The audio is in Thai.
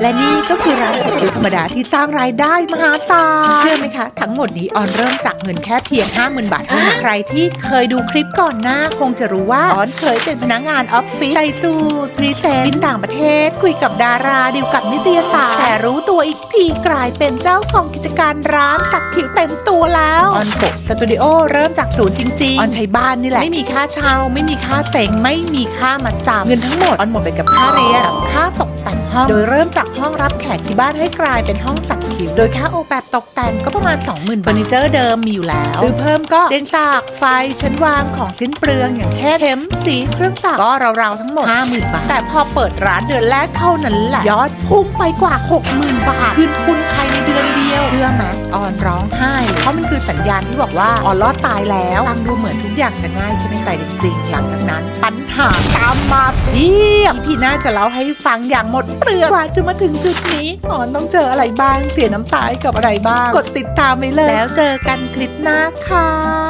และนี่ก็คือร้านสกิลธรรมดาที่สร้างรายได้มหาศาล เชื่อไหมคะ ทั้งหมดนี้ออนเริ่มจากเงินแค่เพียง 50,000 บาทเท่านั้นใครที่เคยดูคลิปก่อนหน้า คงจะรู้ว่าออนเคยเป็นพนักงานออฟฟิศใส่สูตรพรีเซนต์บินต่างประเทศ คุยกับดาราดิวกับนิตยสารแต่รู้ตัวอีกทีกลายเป็นเจ้าของกิจการร้านสักผิวเต็มตัวแล้วออนโกสตูดิโอเริ่มจากศูนย์จริงๆออนใช้บ้านนี่แหละไม่มีค่าเช่าไม่มีค่าเซ็งไม่มีค่ามาจำเงินทั้งหมดออนหมดไปกับค่าเรียนกับค่าตกแต่ง ห้อง โดยเริ่มจากห้องรับแขกที่บ้านให้กลายเป็นห้องสักผิวโดยค่าโอแบบตกแต่งก็ประมาณ 20,000เฟอร์นิเจอร์เดิมมีอยู่แล้วซื้อเพิ่มก็เตียงสากไฟชั้นวางของสิ้นเปลืองอย่างเช่นเข็มสีเครื่องสักก็ราวๆทั้งหมด 50,000บาทแต่พอเปิดร้านเดือนแรกเท่านั้นแหละยอดพุ่งไปกว่า 60,000 บาทคืนทุนใคร ออนร้องไห้ เพราะมันคือสัญญาณที่บอกว่าออนรอดตายแล้วฟังดูเหมือนทุกอย่างจะง่ายใช่ไหมแต่จริงๆ หลังจากนั้นปัญหาตามมาเพียบพี่น่าจะเล่าให้ฟังอย่างหมดเปลือกกว่าจะมาถึงจุดนี้ออนต้องเจออะไรบ้างเสียน้ำตากับอะไรบ้าง กดติดตามไปเลย แล้วเจอกันคลิปหน้าค่ะ